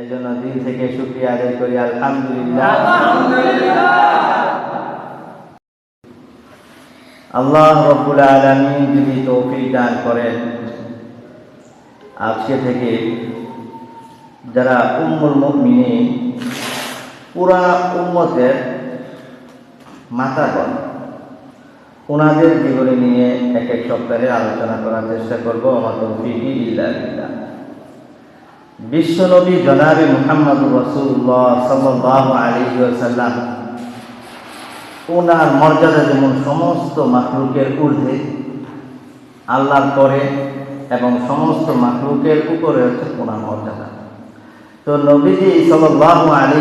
এই জন্য দিল থেকে শুক্রিয়া আদায় করি, আলহামদুলিল্লাহ। আল্লাহ রব্বুল আলমী যদি তৌফিক দান করেন, আজকে থেকে যারা উম্মুল মুমিনী পুরা উম্মতের মাতাগণ ওনাদের জীবনী নিয়ে এক এক সপ্তাহে আলোচনা করার চেষ্টা করব। আমার তৌফিকি ইল্লা বিল্লাহ। বিশ্বনবী জনাবে মুহাম্মদ রসুল্লাহ সাল্লাহ আলী ওনার মর্যাদা যেমন সমস্ত মাখলুকের ঊর্ধ্বে, আল্লাহর পরে এবং সমস্ত মাখলুকের উপরে হচ্ছে ওনার মর্যাদা। তো নবীজি সাল্লাহ আলী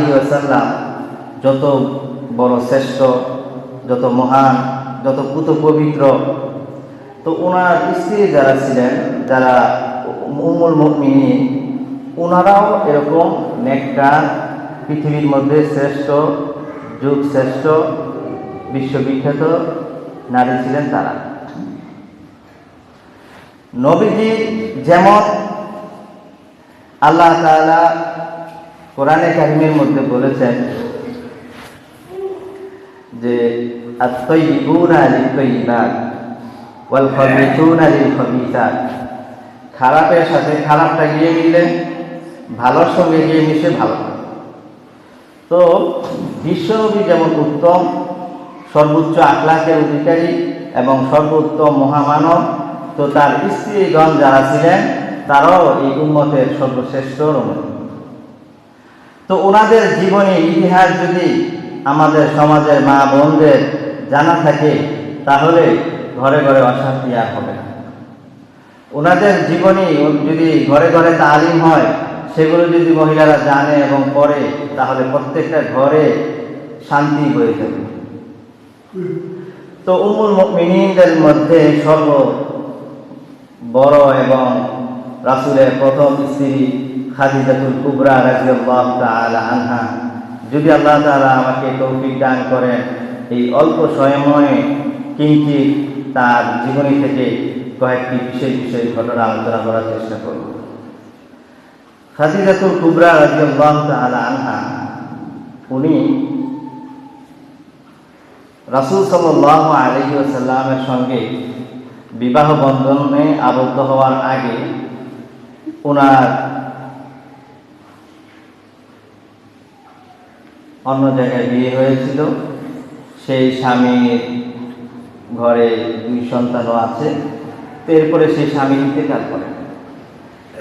যত বড় শ্রেষ্ঠ, যত মহান, যত পুত পবিত্র, তো ওনার স্ত্রী যারা ছিলেন, যারা উমুল মুমিনী ওনারাও এরকম নেককার পৃথিবীর মধ্যে শ্রেষ্ঠ, যুগ শ্রেষ্ঠ, বিশ্ববিখ্যাত নারী ছিলেন তারা। নবীজি যেমন আল্লাহ তাআলা কোরআনে কারিমের মধ্যে বলেছেন যে খারাপের সাথে খারাপটা গিয়ে মিলে ভালোর সঙ্গে গিয়ে মিশে ভালো। তো বিশ্বনবী যেমন উত্তম, সর্বোচ্চ আখলাকের অধিকারী এবং সর্বোত্তম মহামানব, তো তার স্ত্রীগণ যারা ছিলেন, তারাও এই উন্মতের সর্বশ্রেষ্ঠ রমণী। তো ওনাদের জীবনী ইতিহাস যদি আমাদের সমাজের মা বোনদের জানা থাকে, তাহলে ঘরে ঘরে অশান্তি আর হবে না। ওনাদের জীবনী যদি ঘরে ঘরে তালিম হয় সেগুলো যদি মহিলারা জানে এবং পড়ে, তাহলে প্রত্যেকটা ঘরে শান্তি হয়ে যাবে। তো উমুল মিনীদের মধ্যে সর্ব বড় এবং রাসুলের প্রথম স্ত্রী খাদিজাতুল কুবরা রাজিয়াল্লাহু তাআলা আনহা। যদি আল্লাহ তাআলা আমাকে তৌফিক দান করেন, এই অল্প সময়ে কিঞ্চিত তার জীবনী থেকে কয়েকটি বিশেষ বিশেষ ঘটনা আলোচনা করার চেষ্টা করব। খাদিজাতুল কুবরা রাজিয়াল্লাহু তাআলা আনহা, উনি রাসূল সাল্লাল্লাহু আলাইহি ওয়াসাল্লামের সঙ্গে বিবাহ বন্ধনে আবদ্ধ হওয়ার আগে ওনার অন্য জায়গায় বিয়ে হয়েছিল। সেই স্বামীর ঘরে দুই সন্তানও আছে। এরপরে সেই স্বামী ইন্তেকাল করেন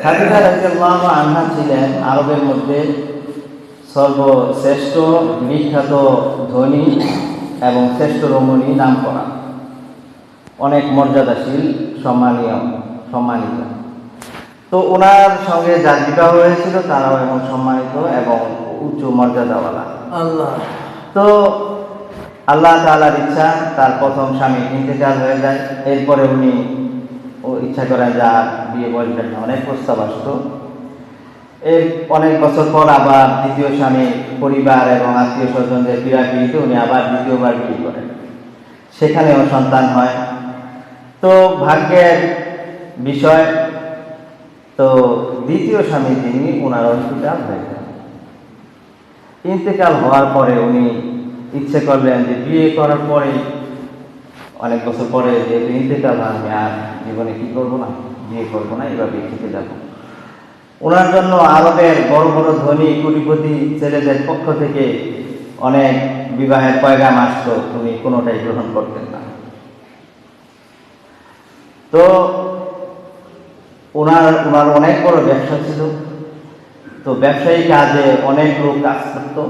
খাদিজা রাজিয়াল্লাহু আনহা ছিলেন আরবের মধ্যে সর্বশ্রেষ্ঠ বিখ্যাত ধনী এবং শ্রেষ্ঠ রমণী নাম করা অনেক মর্যাদাশীল সম্মানীয় সম্মানিত। তো ওনার সঙ্গে যার বিবাহ হয়েছিল তারাও এমন সম্মানিত এবং উচ্চ মর্যাদাওয়ালা। আল্লাহ। তো আল্লাহ তাআলার ইচ্ছা তার প্রথম স্বামী ইন্তেকাল হয়ে যায়। এরপরে উনি ও ইচ্ছা করেন যে বিয়ে বয়সের না অনেক প্রস্তাব আসতো। এর অনেক বছর পর আবার দ্বিতীয় স্বামী, পরিবার এবং আত্মীয় স্বজনদের পীড়াপিড়িতে উনি আবার দ্বিতীয়বার বিয়ে করেন। সেখানেও সন্তান হয়। তো ভাগ্যের বিষয়, তো দ্বিতীয় স্বামী তিনি ওনার ইন্তেকাল হয়ে যান ইন্তেকাল হওয়ার পরে উনি ইচ্ছে করলেন যে বিয়ে করার পরে অনেক বছর পরে যেহেতু ইন্তেকাল আমি আর জীবনে কি করব না, বিয়ে করব না এভাবে থেকে যাব। ওনার জন্য আরবের বড় বড় ধনী কোটিপতি ছেলেদের পক্ষ থেকে অনেক বিবাহের পয়গাম আসতো তুমি কোনোটাই গ্রহণ করতেন না। তো ওনার ওনার অনেক বড় ব্যবসা ছিল। তো ব্যবসায়ী কাজে অনেক লোক কাজ করতো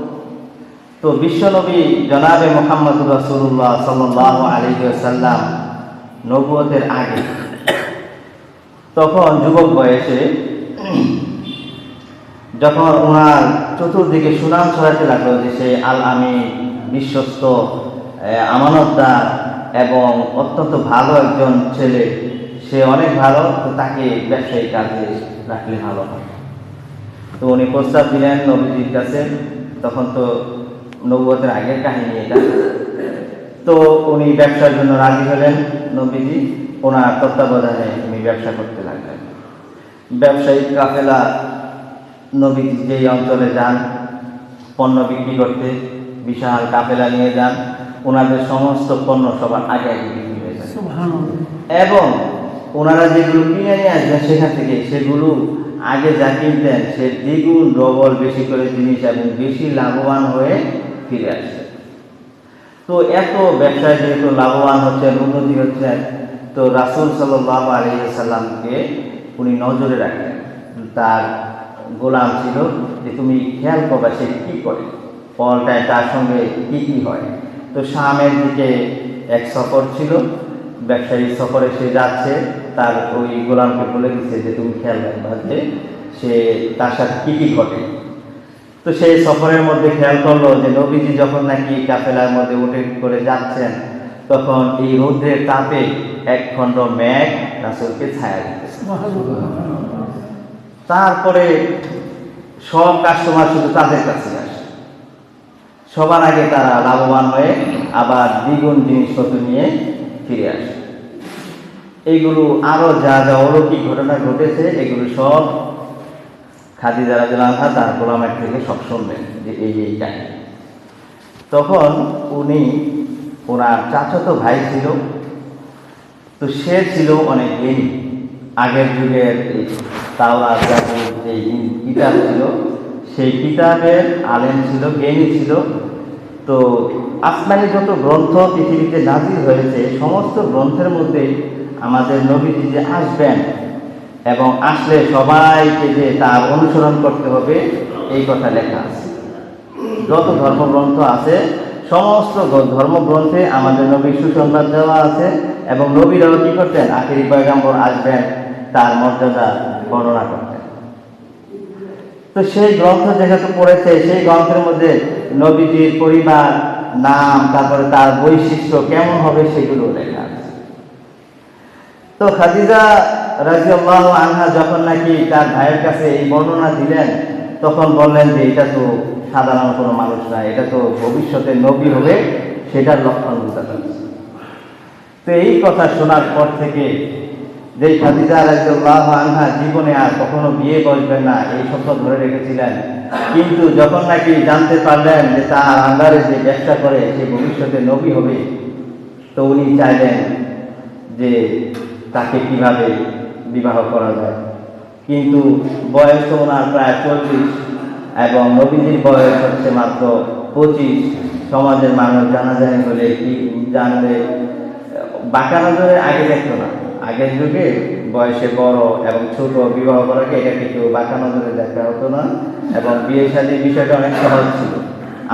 তো বিশ্বনবী জনাবে মোহাম্মদ রসুল্লাহ সাল্লাহ আলী সাল্লাম নবুয়তের আগে। তখন যুবক বয়সে যখন ওনার চতুর্দিকে সুনাম ছড়াতে লাগল যে সে আল আমি বিশ্বস্ত আমানতদার এবং অত্যন্ত ভালো একজন ছেলে, সে অনেক ভালো, তো তাকে ব্যবসায়ী কাজে রাখলে ভালো হয়। তো উনি প্রস্তাব দিলেন নবীজির কাছে। তখন তো নবুয়তের আগের কাহিনী এটা। তো উনি ব্যবসার জন্য রাজি হলেন নবীজি। ওনার তত্ত্বাবধানে উনি ব্যবসা করতে লাগলেন। ব্যবসায়িক কাফেলা নবী যেই অঞ্চলে যান পণ্য বিক্রি করতে বিশাল কাফেলা নিয়ে যান ওনাদের সমস্ত পণ্য সবার আগে আগে বিক্রি হয়ে যায়। এবং ওনারা যেগুলো কিনে নিয়ে আসবেন সেখান থেকে সেগুলো আগে যা কিনতেন সে দ্বিগুণ ডবল বেশি করে জিনিস এবং বেশি লাভবান হয়ে ফিরে আসছে তো এত ব্যবসায় যেহেতু লাভবান হচ্ছেন, উন্নতি হচ্ছেন তো রাসুল সাল্লাহ আলিয়াল্লামকে উনি নজরে রাখেন। তার গোলাম ছিল যে, তুমি খেয়াল করবা সে কী করে? পলটায় তার সঙ্গে কী কী হয়? তো শামের দিকে এক সফর ছিল। ব্যবসায়ী সফরে সে যাচ্ছে, তার ওই গোলামকে বলে দিচ্ছে যে, তুমি খেয়াল রাখবা যে, সে তার সাথে কী কী ঘটে? তো সেই সফরের মধ্যে খেয়াল করল যে নবীজি যখন নাকি কাফেলার মধ্যে উঠে করে যাচ্ছেন তখন এই রৌদ্রের তাপে এক খণ্ড মেঘ রাসুলকে ছায়া দিতেছে। তারপরে সব কাস্টমার শুধু তাদের কাছে আসে। সবার আগে তারা লাভবান হয়ে আবার দ্বিগুণ জিনিসপত্র নিয়ে ফিরে আসে। এইগুলো আরও যা যা অলৌকিক ঘটনা ঘটেছে এগুলো সব খাদিজা রাজা তার গোলামের থেকে সব শুনবেন যে এই এই কাহিনী। তখন উনি ওনার চাচাতো ভাই ছিল, তো সে ছিল অনেক জ্ঞানী আগের যুগের এই তাওরা যে কিতাব ছিল, সেই কিতাবের আলেম ছিল জ্ঞানী ছিল। তো আসমানি যত গ্রন্থ পৃথিবীতে নাজির হয়েছে, সমস্ত গ্রন্থের মধ্যে আমাদের নবীজি যে আসবেন এবং আসলে সবাইকে যে তার অনুসরণ করতে হবে, এই কথা লেখা আছে। যত ধর্মগ্রন্থ আছে, সমস্ত ধর্মগ্রন্থে আমাদের নবীর সুসংবাদ দেওয়া আছে এবং নবীরাও কি করতেন? আখেরি পয়গাম্বর আসবেন, তার মর্যাদা বর্ণনা করতেন। তো সেই গ্রন্থ যেহেতু পড়েছে, সেই গ্রন্থের মধ্যে নবীজির পরিবার, নাম, তারপরে তার বৈশিষ্ট্য কেমন হবে সেগুলো লেখা আছে। তো খাদিজা রাজিয়াল্লাহ আনহা যখন নাকি তার ভাইয়ের কাছে এই বর্ণনা দিলেন, তখন বললেন যে এটা তো সাধারণ কোনো মানুষ না, এটা তো ভবিষ্যতে নবী হবে, সেটার লক্ষণ বোঝা তো এই কথা শোনার পর থেকে যে খাদিজা রাজিয়াল্লাহ আনহা জীবনে আর কখনো বিয়ে করবেন না, এই শব্দ ধরে রেখেছিলেন। কিন্তু যখন নাকি জানতে পারলেন যে তার আন্ডারে যে ব্যবসা করে, সে ভবিষ্যতে নবী হবে, তো উনি চাইলেন যে তাকে কীভাবে বিবাহ করা যায়। কিন্তু বয়স ওনার প্রায় চল্লিশ এবং নবীজির বয়স হচ্ছে মাত্র পঁচিশ। সমাজের মানুষ জানাজানি হলে কি জানলে, বাঁকা নজরে আগে দেখতো না। আগের যুগে বয়সে বড় এবং ছোট বিবাহ করাকে এটাকে কেউ বাঁকা নজরে দেখা হতো না এবং বিয়ে শাদীর বিষয়টা অনেক সহজ ছিল।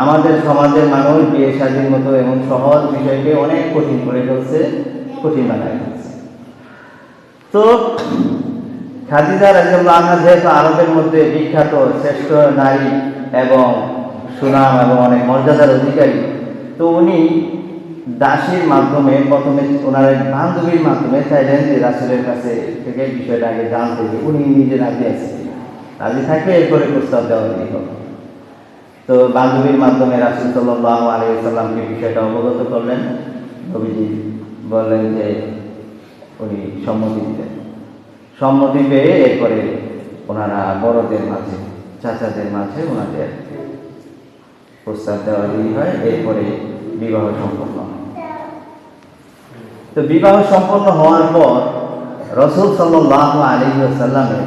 আমাদের সমাজের মানুষ বিয়ে শাদীর মতো এমন সহজ বিষয়কে অনেক কঠিন করে ফেলছে, কঠিন বানায়। তো খাদিজা রাজিউল্লাহ আনহা যেহেতু আরবের মধ্যে বিখ্যাত শ্রেষ্ঠ নারী এবং সুনাম এবং অনেক মর্যাদার অধিকারী, তো উনি দাসীর মাধ্যমে প্রথমে ওনার বান্ধবীর মাধ্যমে চাইলেন যে রাসুলের কাছে থেকে বিষয়টা আগে জানতে যে উনি নিজে রাজি আছে। রাজি থাকলে এরপরে প্রস্তাব দেওয়া হবে তো বান্ধবীর মাধ্যমে রাসুল সাল্লাহ আলিয়াল্লামকে বিষয়টা অবগত করলেন নবীজি বললেন যে উনি সম্মতি দিলেন সম্মতি পেয়ে এরপরে ওনারা বড়দের মাঝে, চাচাদের মাঝে ওনাদের প্রস্তাব দেওয়া দিই হয়, এরপরে বিবাহ সম্পন্ন হয়। তো বিবাহ সম্পন্ন হওয়ার পর রসুল সাল্লাহ আলী সাল্লামের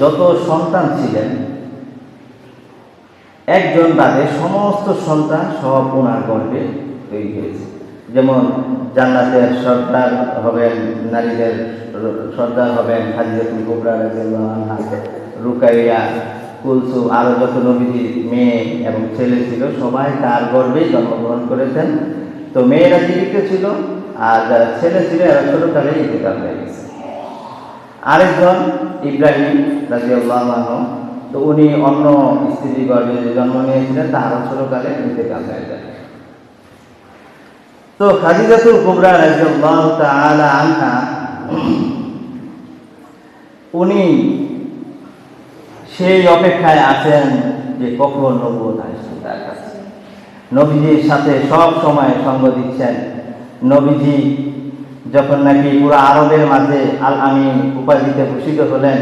যত সন্তান ছিলেন, একজন বাদে সমস্ত সন্তান সব ওনার গর্ভে তৈরি হয়েছে। যেমন জান্নাতের সর্দার হবেন, নারীদের সর্দার হবেন হাজিরাতুল কোবরা রুকাইয়া কুলসু আরও যত নবীজি, মেয়ে এবং ছেলে ছিল, সবাই তার গর্ভেই জন্মগ্রহণ করেছেন। তো মেয়েরা জীবিত ছিল, আর যারা ছেলে ছিল, এরা ছোটকালে ইন্তেকাল হয়ে গেছে। আরেকজন, ইব্রাহিম রাজিউল্লাহ তো উনি অন্য স্ত্রী গর্ভে যে জন্ম নিয়েছিলেন তারও ছোটকালে ইন্তেকাল হয়ে যায়। তো খাদিজাতুল কুবরা রাজিউল্লাহ তাআলা আনহা, উনি সেই অপেক্ষায় আছেন যে কখন নবুয়ত আসবে তার কাছে। নবীজির সাথে সব সময় সঙ্গ দিচ্ছেন। নবীজি যখন নাকি পুরো আরবের মাঝে আল আমিন উপাধিতে ভূষিত হলেন,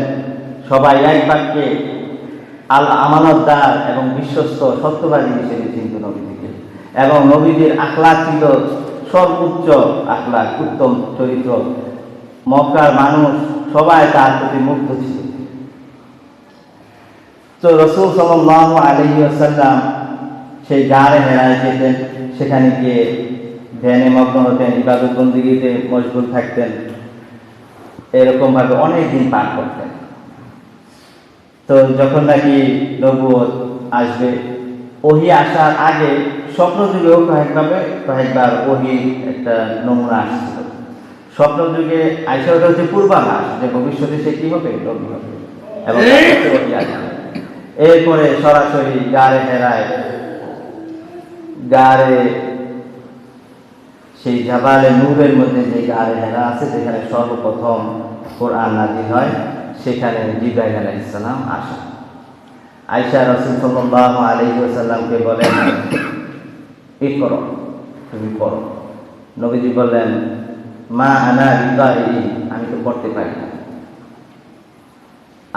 সবাই এক বাক্যে আল আমানতদার এবং বিশ্বস্ত সত্যবাদী হিসেবে চিনত নবীজিকে এবং নবীদের আখলা ছিল সর্বোচ্চ আখলা উত্তম চরিত্র। মক্কার মানুষ সবাই তার প্রতি মুগ্ধ ছিল। তো রসুল সাল্লাহ আলহি আসাল্লাম সেই গাড়ে হেরায় যেতেন, সেখানে গিয়ে ধ্যানে মগ্ন হতেন ইবাদত বন্দিগিতে মশগুল থাকতেন। এরকমভাবে অনেক দিন পার করতেন। তো যখন নাকি নবুয়ত আসবে, ওহি আসার আগে স্বপ্ন যুগেও কয়েকভাবে কয়েকবার ওহি একটা নমুনা আসছিল। স্বপ্ন যুগে আইসা ওটা হচ্ছে পূর্বাভাস যে ভবিষ্যতে সে কি হবে? নবী হবে। এবং এরপরে সরাসরি গাড়ে হেরায়। গাড়ে সেই জাবালে নূরের মধ্যে যে গাড়ে হেরা আছে যেখানে সর্বপ্রথম কোরআন নাজিল হয় সেখানে জিব্রাইল আলাইহিস সালাম আসেন আয়েশা রাসূল সাল্লাল্লাহু আলাইহি ওয়াসাল্লামকে বলেন এই করো তুমি পড়ো নবীজি বললেন, মা আনা রিদাই আমি তো পড়তে পারি না।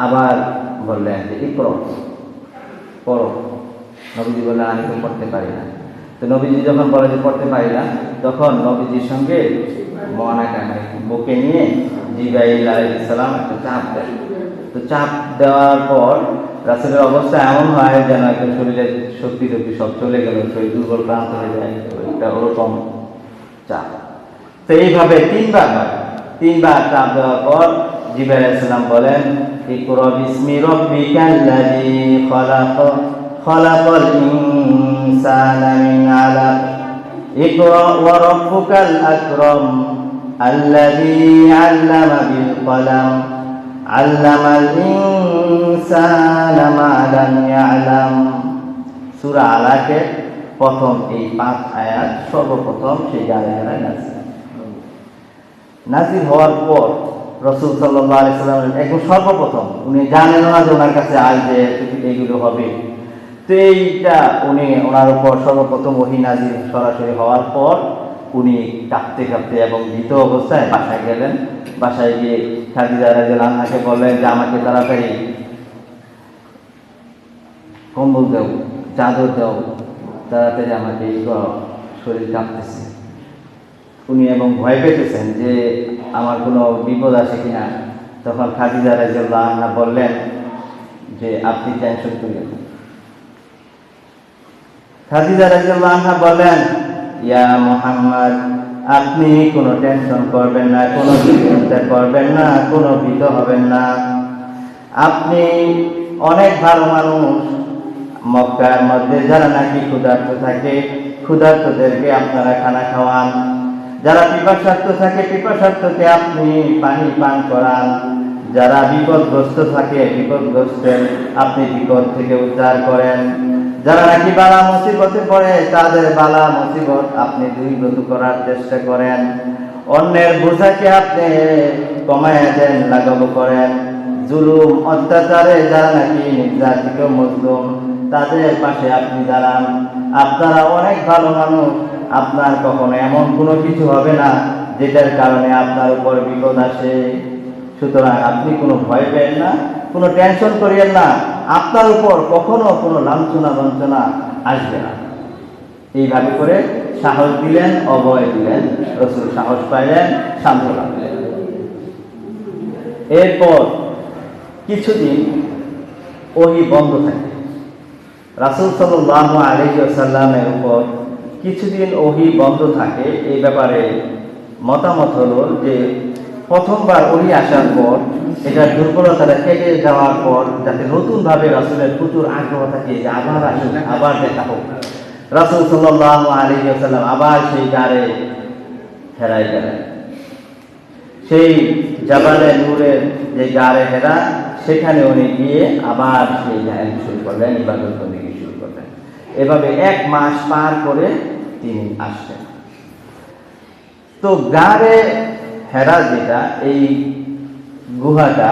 আবার বললেন যে করো পড়ো নবীজি বললেন, আমি তো পড়তে পারি না। তো নবীজি যখন বলে যে, পড়তে পারি না তখন নবীজির সঙ্গে মহানাকা মানে বুকে নিয়ে জিবাইল আলাইসালাম একটা চাপ দেয়। তো চাপ দেওয়ার পর রাসেলের অবস্থা এমন হয় যেন একটা শরীরের শক্তি টক্তি সব চলে গেল শরীর দুর্বল ক্লান্ত হয়ে যায় তো একটা ওরকম চাপ তো এইভাবে তিনবার হয় তিনবার চাপ দেওয়ার পর জিবাইল আলাইসালাম বলেন ইকরা বিসমি রব্বিকাল্লাযী খলাক খলাকাল ইনসানা মিন আলাক ইকরা ওয়া রাব্বুকাল আকরাম الذي علم بالقلم علم الإنسان ما لم يعلم সূরা আলাকে প্রথম এই পাঁচ আয়াত সর্বপ্রথম সেই জায়গায় নাজিল নাজিল হওয়ার পর রসুল সাল্লাহ আলি সাল্লামের একদম সর্বপ্রথম উনি জানেন না যে ওনার কাছে আসবে এইগুলো হবে তো এইটা উনি ওনার উপর সর্বপ্রথম ওহি নাজিল সরাসরি হওয়ার পর উনি কাঁপতে কাঁপতে এবং ভীত অবস্থায় বাসায় গেলেন। বাসায় গিয়ে খাদিজা রাজেল আন্নাকে বললেন, যে আমাকে তাড়াতাড়ি কম্বল দাও, চাদর দাও, তাড়াতাড়ি আমাকে এই শরীর কাঁপতেছে। উনি এবং ভয় পেতেছেন যে আমার কোনো বিপদ আছে কিনা। তখন খাদিজা রাজিউল্লাহ আনহা বললেন যে, আপনি টেনশন করিয়েন না। খাদিজা রাজিউল্লাহ আনহা বললেন ইয়া মোহাম্মদ, আপনি কোনো টেনশন করবেন না, কোনো চিন্তা করবেন না, কোনো ভীত হবেন না। আপনি অনেক ভালো মানুষ। মক্কার মধ্যে যারা নাকি ক্ষুধার্ত থাকে, ক্ষুধার্তদেরকে আপনারা খানা খাওয়ান। যারা পিপাসার্থ থাকে পিপাসার্থকে আপনি পানি পান করান। যারা বিপদগ্রস্ত থাকে, বিপদগ্রস্তের আপনি বিপদ থেকে উদ্ধার করেন। যারা নাকি বালা মুসিবতে পড়ে, তাদের বালা মুসিবত আপনি দূরীভূত করার চেষ্টা করেন। অন্যের বোঝাকে আপনি কমায় দেন, লাঘব করেন। জুলুম, অত্যাচারে যারা নাকি নির্যাতিত মজলুম, তাদের পাশে আপনি দাঁড়ান। আপনারা অনেক ভালো মানুষ, আপনার কখনো এমন কোনো কিছু হবে না, যেটার কারণে আপনার উপর বিপদ আসে। সুতরাং আপনি কোনো ভয় পেন না, কোনো টেনশন করিয়েন না। আপনার উপর কখনো কোনো লাঞ্ছনা বঞ্চনা আসবে না। এইভাবে করে সাহস দিলেন, অভয় দিলেন, রসুল সাহস পাইলেন শান্ত এরপর কিছুদিন ওহি বন্ধ থাকে। রাসুল সাল্লাহ আলী সাল্লামের উপর কিছুদিন ওহি বন্ধ থাকে। এই ব্যাপারে মতামত হলো যে প্রথমবার ওহি আসার পর, এটা দুর্বলতাটা কেটে যাওয়ার পর, যাতে নতুনভাবে রাসুলের প্রচুর আগ্রহ থাকে, যে আবার আসুন, আবার দেখা হোক। রাসুল সাল্লাহ আলী সাল্লাম আবার সেই গাড়ে ফেরাই গেলেন। সেই জাবালে নূরের যে গাড়ে হেরা সেখানে উনি গিয়ে আবার সেই ধ্যান শুরু করলেন, ইবাদত বন্দিকে শুরু করলেন। এভাবে এক মাস পার করে তিনি আসলেন। তো গাড়ে হেরা যেটা, এই গুহাটা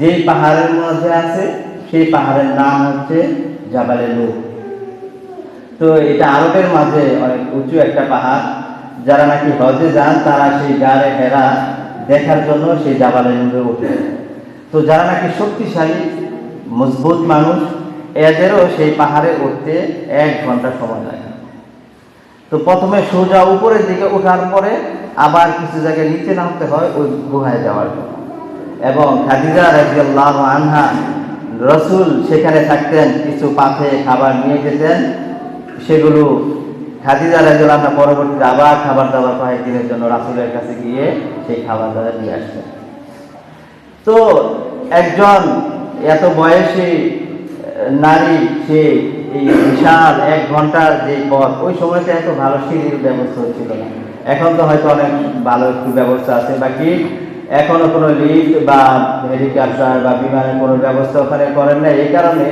যে পাহাড়ের মধ্যে আছে, সেই পাহাড়ের নাম হচ্ছে জাবালে নূর তো এটা আরবের মাঝে অনেক উঁচু একটা পাহাড়। যারা নাকি হজে যান, তারা সেই গাড়ে হেরা দেখার জন্য সেই জাবালে নূরে ওঠে তো যারা নাকি শক্তিশালী, মজবুত মানুষ, এদেরও সেই পাহাড়ে উঠতে এক ঘণ্টা সময় লাগে। তো প্রথমে সোজা উপরের দিকে ওঠার পরে আবার কিছু জায়গায় নিচে নামতে হয় ওই গুহায় যাওয়ার জন্য। এবং খাদিজা রাজিয়াল্লাহ আনহা, রসুল সেখানে থাকতেন, কিছু পাথে খাবার নিয়ে যেতেন। সেগুলো খাদিজা রাজিয়াল আনহা পরবর্তীতে আবার খাবার দাবার কয়েকদিনের জন্য রাসুলের কাছে গিয়ে সেই খাবার দাবার নিয়ে আসতেন। তো একজন এত বয়সী নারী, সে এই বিশাল এক ঘণ্টার যে পথ, ওই সময়তে এত ভালো সিঁড়ির ব্যবস্থা হচ্ছিল না। এখন তো হয়তো অনেক ভালো একটু ব্যবস্থা আছে, বাকি এখনও কোনো লিফট বা হেলিকপ্টার বা বিমানের কোনো ব্যবস্থা ওখানে করেন না এই কারণে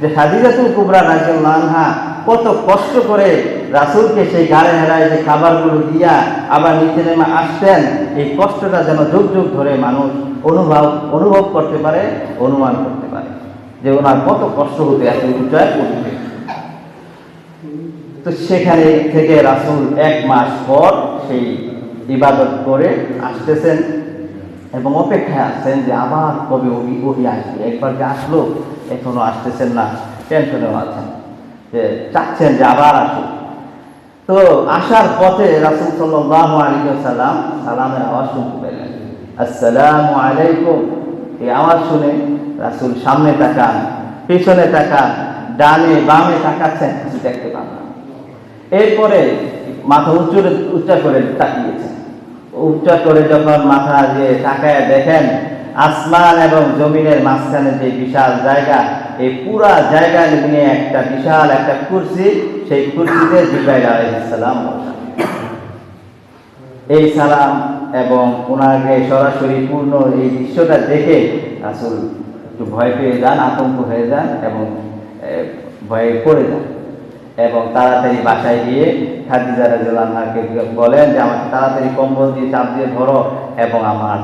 যে হাদিজাতুল কুবরা রাজুল মানহা কত কষ্ট করে রাসুলকে সেই গাড়ে হেরায় যে খাবারগুলো দিয়া আবার নিচে নেমে আসতেন এই কষ্টটা যেন যুগ যুগ ধরে মানুষ অনুভব অনুভব করতে পারে, অনুমান করতে যে ওনার কত কষ্ট হতে উঠবে তো সেখানে থেকে রাসুল এক মাস পর সেই ইবাদত করে আসতেছেন এবং অপেক্ষায় আসছেন যে আবার কবে ওহি আসবে। একবার যে আসলো, এখনও আসতেছেন না টেনশনেও আছেন, যে চাচ্ছেন যে আবার আসুক। তো আসার পথে রাসুল সাল্লাহ আলী সাল্লাম সালামের আওয়াজ শুনতে পেলেন। আসসালামু আলাইকুম। এই আওয়াজ শুনে রাসুল সামনে তাকান, পিছনে তাকান, ডানে বামে তাকাচ্ছেন, কিছু দেখতে পান না। এরপরে মাথা উঁচু উচ্চা করে তাকিয়েছেন। উচ্চা করে যখন মাথা দিয়ে তাকায় দেখেন, আসমান এবং জমিনের মাঝখানে যে বিশাল জায়গা, এই পুরা জায়গা নিয়ে একটা বিশাল একটা কুরসি, সেই কুর্সিতে জিব্রাইল আলাইহিস সালাম এই সালাম এবং ওনাকে সরাসরি পূর্ণ এই দৃশ্যটা দেখে আসল একটু ভয় পেয়ে যান, আতঙ্ক হয়ে যান এবং ভয়ে পড়ে যান। এবং তাড়াতাড়ি বাসায় গিয়ে খাদিজা রাজুল্লাহকে বলেন যে, আমাকে তাড়াতাড়ি কম্বল দিয়ে চাপ দিয়ে ধরো এবং আমার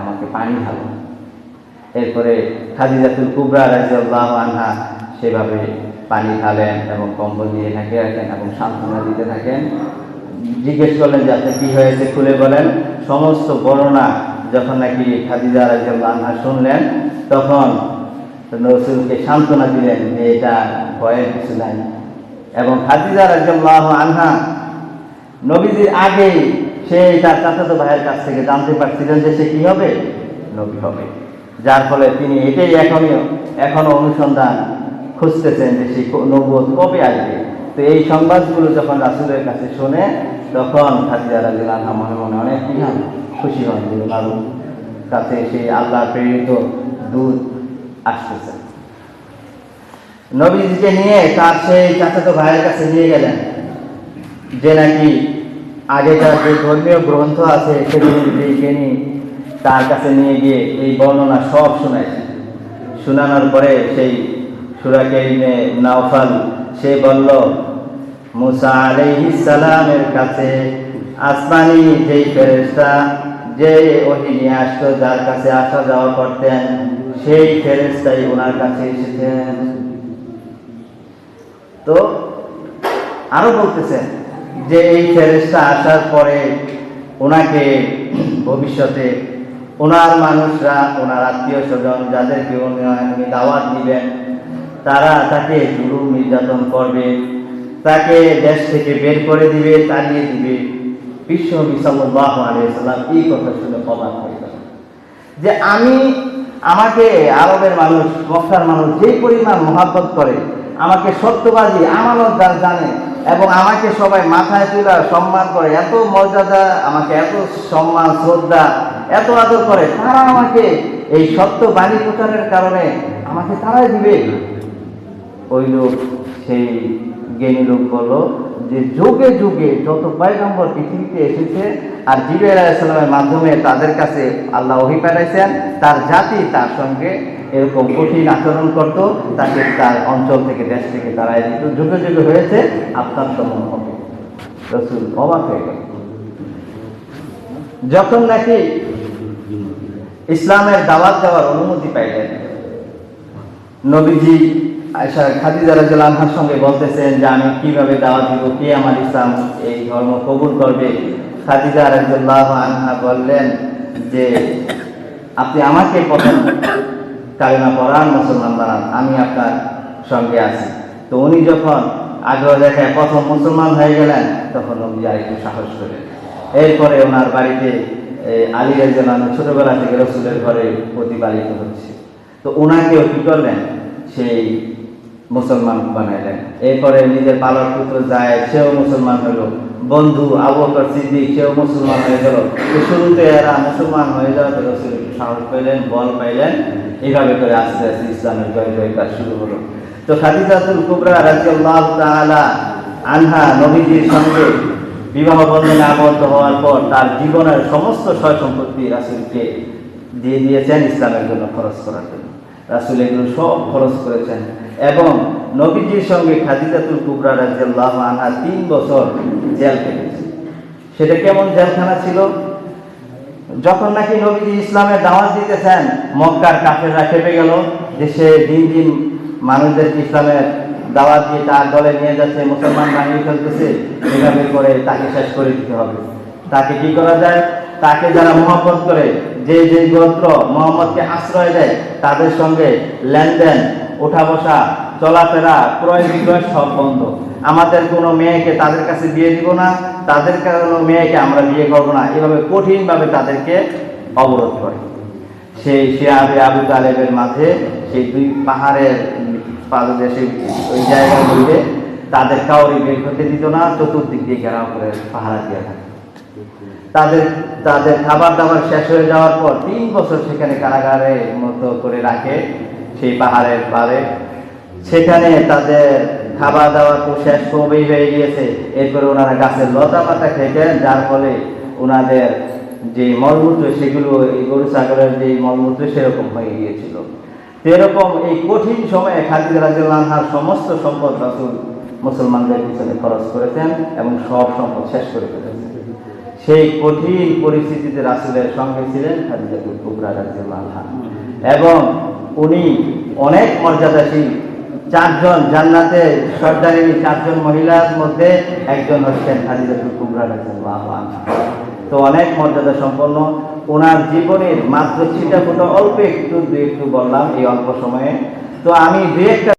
আমাকে পানি ঢালো। এরপরে খাদিজাতুল কুবরা রাজিউল্লাহ আনহা সেভাবে পানি খালেন এবং কম্বল দিয়ে ঢাকে রাখেন এবং সান্ত্বনা দিতে থাকেন। জিজ্ঞেস করলেন যে, আপনি কি হয়েছে? খুলে বলেন, সমস্ত বর্ণনা যখন নাকি খাদিজা রাজিউল্লাহ আনহা শুনলেন তখন রসুলকে সান্ত্বনা দিলেন যে এটা ভয়ের কিছু নাই। এবং খাদিজা রাজিউল্লাহ আনহা নবীজির আগেই সে তার চাচাতো ভাইয়ের কাছ থেকে জানতে পারছিলেন যে সে কি হবে? নবী হবে। যার ফলে তিনি এটাই এখনই এখনও অনুসন্ধান খুঁজতেছেন যে সেই নবুয়ত কবে আসবে। তো এই সংবাদগুলো যখন রাসুলের কাছে শোনে, তখন খাদিজা আনহা মনে মনে অনেক খুশি হন কাছে সেই আল্লাহ প্রেরিত দুধ আসতেছে। নবীজিকে নিয়ে তার সেই চাচাতো ভাইয়ের কাছে নিয়ে গেলেন। যে নাকি আগেকার যে ধর্মীয় গ্রন্থ আছে, সেগুলি তার কাছে নিয়ে গিয়ে এই বর্ণনা সব শোনাইছেন শোনানোর পরে সেই সুরাকে নাওফাল সে বলল, মুসা আলাইহিস সালামের কাছে আসমানি যেই ফেরেশতা, যে ওহি নিয়ে আসতো, যার কাছে আসা যাওয়া করতেন সেই ফেরেশতাই ওনার কাছে এসেছেন। তো আরও বলতেছেন যে এই ফেরেশতা আসার পরে ওনাকে ভবিষ্যতে ওনার মানুষরা, ওনার আত্মীয় স্বজন যাদেরকে উনি দাওয়াত দিবেন, তারা তাকে জুলুম নির্যাতন করবে, তাকে দেশ থেকে বের করে দিবে, তাড়িয়ে দিবে। বিশ্ব সাল্লাহ আলিয়াল্লাম এই কথা শুনে অবাক হয়ে যে আমি আমাকে আরবের মানুষ, মক্কার মানুষ যেই পরিমাণ মহাব্বত করে, আমাকে সত্যবাদী আমানত যার জানে এবং আমাকে সবাই মাথায় তোলা সম্মান করে, এত মর্যাদা, আমাকে এত সম্মান, শ্রদ্ধা, এত আদর করে, তারা আমাকে এই সত্য বাণী প্রচারের কারণে আমাকে তারাই দিবে। ওই লোক, সেই জ্ঞানী লোক বলল যে, যুগে যুগে যত পয়গম্বর পৃথিবীতে এসেছে আর জিবের আলাইসালামের মাধ্যমে তাদের কাছে আল্লাহ ওহি পাঠাইছেন, তার জাতি তার সঙ্গে এরকম কঠিন আচরণ করত, তাকে তার অঞ্চল থেকে, দেশ থেকে তারা যুগে যুগে হয়েছে আপনার সমন হবে। রসুল অবাক হয়ে গেল। যখন নাকি ইসলামের দাওয়াত দেওয়ার অনুমতি পাইলেন, নবীজি আয়সা খাদিজা রাজুল আনহার সঙ্গে বলতেছেন যে, আমি কীভাবে দাওয়াত দিব? কে আমার ইসলাম, এই ধর্ম কবুল করবে? খাদিজা রাজুল্লাহ আনহা বললেন যে, আপনি আমাকে প্রথম কালিমা পড়ান, মুসলমান বানান, আমি আপনার সঙ্গে আছি। তো উনি যখন আগ্রহ দেখায় প্রথম মুসলমান হয়ে গেলেন, তখন উনি আর একটু সাহস করেন এরপরে ওনার বাড়িতে আলী রাজিয়ানো ছোটবেলা থেকে রসুলের ঘরে প্রতিপালিত হচ্ছে। তো ওনাকেও কি করলেন? সেই মুসলমান বানাইলেন। এরপরে নিজের পালক পুত্র যায় সেও মুসলমান হলো। বন্ধু আবু বকর সিদ্দিক, সেও মুসলমান হয়ে গেল। শুরুতে এরা মুসলমান হয়ে যাওয়াতে রসুল সাহস পাইলেন বল পাইলেন, এইভাবে করে আস্তে আস্তে ইসলামের জয় জয়কার শুরু হলো। তো খাদিজাতুল কুবরা রাজিয়াল্লাহু তাআলা আনহা নবীজির সঙ্গে বিবাহ বন্ধনে আবদ্ধ হওয়ার পর তার জীবনের সমস্ত সয় সম্পত্তি রাসুলকে দিয়ে দিয়েছেন ইসলামের জন্য খরচ করার জন্য। রাসুল এগুলো সব খরচ করেছেন। এবং নবীজির সঙ্গে খাদিজাতুল কুবরা রাজিয়াল্লাহু আনহা তিন বছর জেল কেটেছে সেটা কেমন জেলখানা ছিল? যখন নাকি নবীজি ইসলামের দাওয়াত দিতেছেন, মক্কার কাফেররা খেপে গেল যে সে দিন দিন মানুষদেরকে ইসলামের দাওয়াত দিয়ে তার দলে নিয়ে যাচ্ছে, মুসলমান বানিয়ে ফেলতেছে, এভাবে করে তাকে শেষ করে দিতে হবে। তাকে কি করা যায়? তাকে যারা মহব্বত করে, যে যে গোত্র মোহাম্মদকে আশ্রয় দেয়, তাদের সঙ্গে লেনদেন ওঠা বসা, চলাফেরা, ক্রয় বিক্রয় সব বন্ধ। আমাদের কোনো মেয়েকে তাদের কাছে বিয়ে দিব না, তাদের কোনো মেয়েকে আমরা বিয়ে করব না। এভাবে কঠিনভাবে তাদেরকে অবরোধ করে। সেই শিয়াবে আবু তালেবের মাঝে সেই দুই পাহাড়ের পাদদেশে ওই জায়গাগুলিতে তাদের কাউরি বের হতে দিত না, চতুর্দিক দিয়ে ঘেরাও করে পাহারা দিয়ে থাকে। তাদের তাদের খাবার দাবার শেষ হয়ে যাওয়ার পর তিন বছর সেখানে কারাগারের মতো করে রাখে। সেই পাহাড়ের পারে। সেখানে তাদের খাবার দাবার তো শেষ কবেই হয়ে গিয়েছে। এরপরে ওনারা গাছের লতা পাতা খেতেন, যার ফলে ওনাদের যে মলমূত্র, সেগুলো এই গরু ছাগলের যে মলমূত্র, সেরকম হয়ে গিয়েছিল। এরকম এই কঠিন সময়ে খাদিজা রাজিউল্লাহার সমস্ত সম্পদ রাসুল মুসলমানদের পিছনে খরচ করেছেন এবং সব সম্পদ শেষ করে ফেলেছেন। সেই কঠিন পরিস্থিতিতে রাসুলের সঙ্গে ছিলেন খাদিজাতুল কুবরা আনহা। এবং উনি অনেক মর্যাদাশীল। চারজন জান্নাতে সর্দারিনী, চারজন মহিলার মধ্যে একজন হচ্ছেন খাদিজাতুল কুমরা তো অনেক মর্যাদা সম্পন্ন। ওনার জীবনের মাত্র ছিটা ফোটা অল্প একটু, দু একটু বললাম এই অল্প সময়ে। তো আমি দু একটা